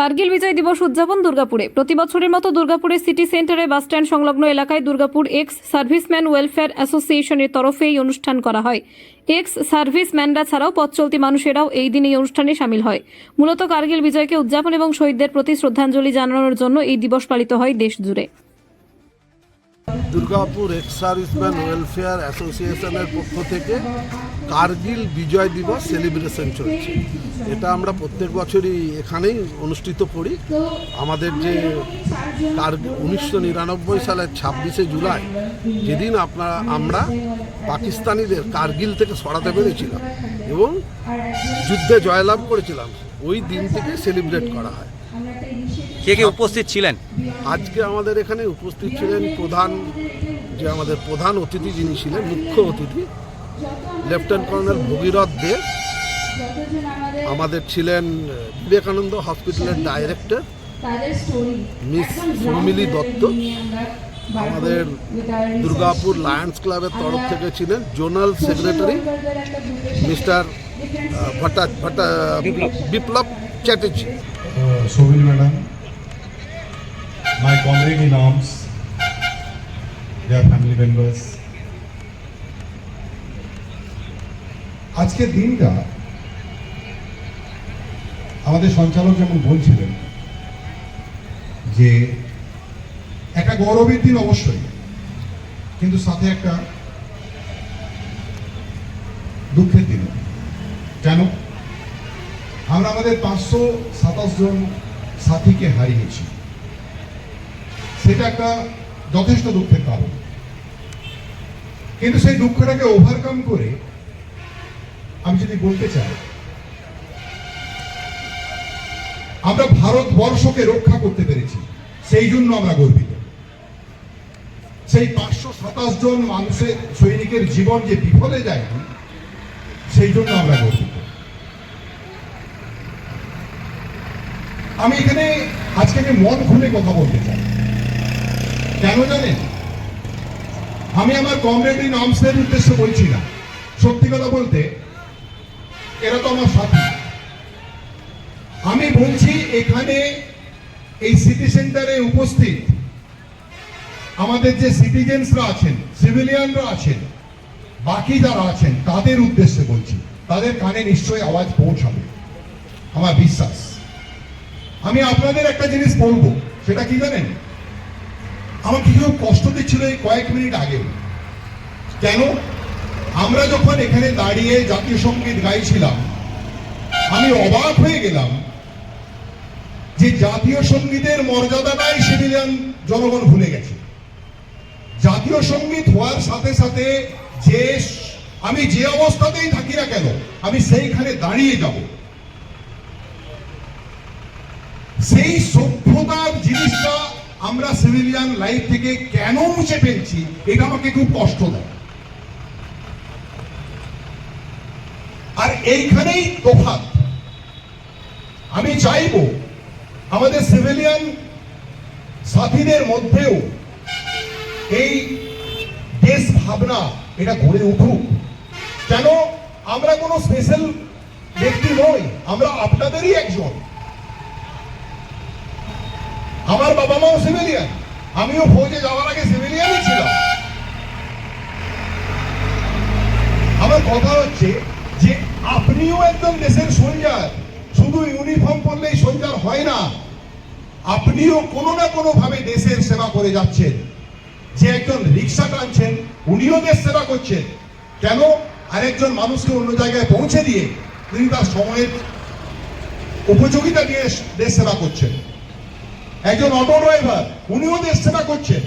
কার্গিল বিজয় দিবস উদযাপন দুর্গাপুরে। প্রতি বছরের মতো দুর্গাপুরে সিটি সেন্টারে বাসস্ট্যান্ড সংলগ্ন এলাকায় দুর্গাপুর এক্স সার্ভিসম্যান ওয়েলফেয়ার অ্যাসোসিয়েশনের তরফে এই অনুষ্ঠান করা হয়। এক্স সার্ভিসম্যানরা ছাড়াও পথ চলতি মানুষেরাও এই দিন এই অনুষ্ঠানে সামিল হয়। মূলত কার্গিল বিজয়কে উদযাপন এবং শহীদদের প্রতি শ্রদ্ধাঞ্জলি জানানোর জন্য এই দিবস পালিত হয় দেশ জুড়ে দুর্গাপুর এক্স সার্ভিসম্যান ওয়েলফেয়ার অ্যাসোসিয়েশনের পক্ষ থেকে কার্গিল বিজয় দিবস সেলিব্রেশন চলছে। এটা আমরা প্রত্যেক বছরই এখানেই অনুষ্ঠিত করি। আমাদের যে কার্গিল উনিশশো নিরানব্বই সালের ছাব্বিশে জুলাই যেদিন আপনারা, আমরা পাকিস্তানিদের কার্গিল থেকে সরাতে পেরেছিলাম এবং যুদ্ধে জয়লাভ করেছিলাম, ওই দিন থেকে সেলিব্রেট করা হয়। কে কে উপস্থিত ছিলেন? আজকে আমাদের এখানে উপস্থিত ছিলেন প্রধান যে আমাদের প্রধান অতিথি যিনি ছিলেন মুখ্য অতিথি লেফটেন্যান্ট কর্নেল ভগীরথ দে। আমাদের ছিলেন বিবেকানন্দ হসপিটালের ডাইরেক্টর মিস সৌমিলি দত্ত। আমাদের দুর্গাপুর লায়ন্স ক্লাবের তরফ থেকে ছিলেন zonal secretary mister Bhatta Bhatta Biplab Chatterjee. Sovil Madam, my comrade in arms, their family members. আজকের দিনটা আমাদের সঞ্চালক যেমন বলছিলেন যে একটা গৌরবের দিন অবশ্যই কিন্তু সাথে একটা দুঃখের দিন। কেন? আমরা আমাদের পাঁচশো সাতাশ জন সাথীকে হারিয়েছি। সেটা একটা যথেষ্ট দুঃখের কারণ। কিন্তু সেই দুঃখটাকে ওভারকাম করে আমি যদি বলতে চাই, আমরা ভারতবর্ষকে রক্ষা করতে পেরেছি, সেই জন্য আমরা গর্বিত। সেই পাঁচশো সাতাশ জন মানুষের সৈনিকের জীবন যে বিফলে যায়নি, সেই জন্য আমরা গর্বিত। আমি এখানে আজকে আমি মন খুলে কথা বলতে চাই। কেন জানেন? আমি আমার কমরেডি নমসের উদ্দেশ্যে বলছি না। সত্যি কথা বলতে, এরা তো আমার সাথী। আমি বলছি, এখানে এই সিটি সেন্টারে উপস্থিত আমাদের যে সিটিজেন্সরা আছেন সিভিলিয়ানরা আছেন, বাকি যারা আছেন, তাদের উদ্দেশ্যে বলছি। তাদের কানে নিশ্চয়ই আওয়াজ পৌঁছাবে। আমার বিশ্বাস। আমি আপনাদের একটা জিনিস বলব, সেটা কি জানেন? আমাকে কেউ কষ্ট দিচ্ছিল এই কয়েক মিনিট আগে। কেন? আমরা যখন এখানে দাঁড়িয়ে জাতীয় সংগীত গাইছিলাম, আমি অবাক হয়ে গেলাম যে জাতীয় সঙ্গীতের মর্যাদাটাই সিভিলিয়ান জনগণ ভুলে গেছে। জাতীয় সংগীত হওয়ার সাথে সাথে যে আমি যে অবস্থাতেই থাকি না কেন, আমি সেইখানে দাঁড়িয়ে যাব। সেই সভ্যতার জিনিসটা আমরা সিভিলিয়ান লাইফ থেকে কেন মুছে ফেলছি, এটা আমাকে খুব কষ্ট দেয়। আর এইখানেই তফাৎ। আমি চাইব আমাদের সিভিলিয়ান সাথীদের মধ্যেও এই দেশ ভাবনা এটা গড়ে উঠুক। কেন আমরা কোনো স্পেশাল ব্যক্তি নই, আমরা আপনাদেরই একজন। আমার বাবা মাও সিভিলিয়ান আমিও ফৌজে যাওয়ার আগে সিভিলিয়ানই ছিলাম। আমার কথা হচ্ছে যে, আপনিও একজন দেশের সোলজার শুধু ইউনিফর্ম পরলেই সোলজার হয় না। আপনিও কোনো না কোনো ভাবে দেশের সেবা করে যাচ্ছেন। যে একজন রিক্সা টানছেন, উনিও দেশ সেবা করছেন। কেন? আরেকজন মানুষকে অন্য জায়গায় পৌঁছে দিয়ে তিনি তার সময়ের উপযোগিতা দিয়ে দেশ সেবা করছেন। একজন অটো ড্রাইভার, উনিও দেশ সেবা করছেন।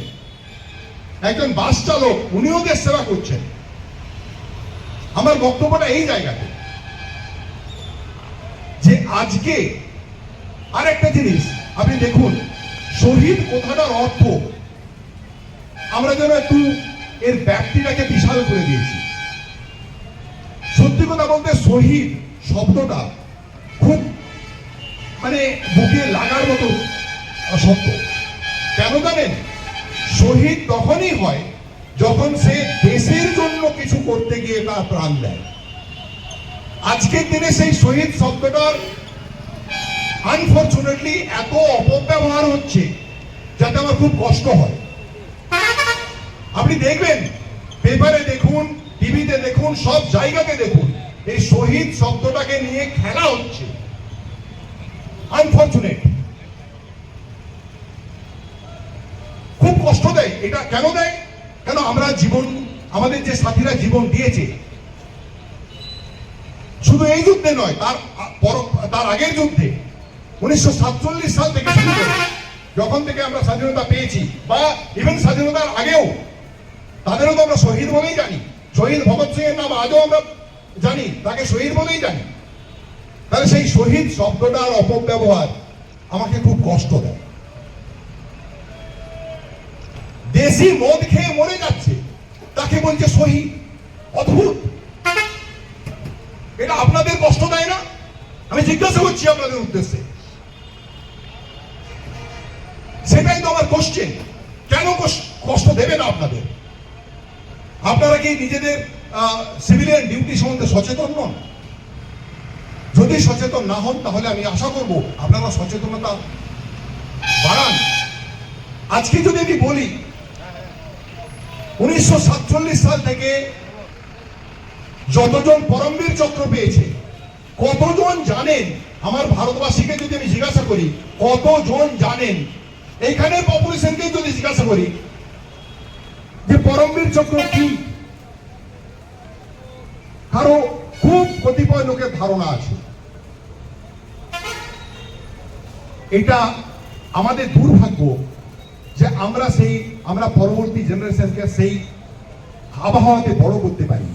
একজন বাস চালক, উনিও দেশ সেবা করছেন। আমার বক্তব্যটা এই জায়গাতে। যে আজকে আর একটা জিনিস, আপনি দেখুন, শহীদ কথাটার অর্থ, আমরা যেন একটু এর ব্যক্তিটাকে বিশাল করে দিয়েছি। সত্যি কথা বলতে শহীদ শব্দটা খুব মানে বুকে লাগার মতো সত্য কেন জানেন? শহীদ তখনই হয় যখন সে দেশের জন্য কিছু করতে গিয়ে তার প্রাণ দেয়। আজকের দিনে সেই শহীদ শব্দটার আনফর্চুনেটলি এত অপব্যবহার হচ্ছে যাতে আমার খুব কষ্ট হয়। আপনি দেখবেন, পেপারে দেখুন, টিভিতে দেখুন, সব জায়গাতে দেখুন, এই শহীদ শব্দটাকে নিয়ে খেলা হচ্ছে। আনফর্চুনেট খুব কষ্ট দেয় এটা কেন দেয়? কেন আমরা জীবন, আমাদের যে সাথীরা জীবন দিয়েছে, শুধু এই যুদ্ধে নয়, তার তার আগের যুদ্ধে, উনিশশো সাতচল্লিশ সাল থেকে যখন থেকে আমরা স্বাধীনতা পেয়েছি, বা ইভেন স্বাধীনতার আগেও, তাদেরও তো আমরা শহীদ বলেই জানি। শহীদ ভগৎ সিং এর নাম আজও আমরা জানি, তাকে শহীদ বলেই জানি। তাহলে সেই শহীদ শব্দটার অপব্যবহার আমাকে খুব কষ্ট দেয়। দেশি মদ খেয়ে মরে যাচ্ছে, তাকে বলছে শহীদ অদ্ভুত। এটা আপনাদের কষ্ট দেয় না? আমি জিজ্ঞাসা করছি আপনাদের উদ্দেশ্যে। সেটাই তো আমার কোশ্চেন কেন কষ- কষ্ট দেবে না আপনাদের? আপনারা কি নিজেদের সিভিলিয়ান ডিউটি সম্বন্ধে সচেতন নন? যদি সচেতন না হন, তাহলে আমি আশা করব আপনারা সচেতনতা বাড়ান। আজকে যদি আমি বলি উনিশশো সাতচল্লিশ সাল থেকে যতজন পরমবীর চক্র পেয়েছে, কতজন জানেন? আমার ভারতবাসীকে যদি আমি জিজ্ঞাসা করি, কতজন জানেন? এইখানে পপুলেশনকে যদি জিজ্ঞাসা করি, যে পরমবীর চক্র কি? কারও খুব কতিপয় লোকের ধারণা আছে। এটা আমাদের দুর্ভাগ্য। যে আমরা সেই আমরা পরবর্তী জেনারেশনকে সেই আবহাওয়াতে বড় করতে পারি।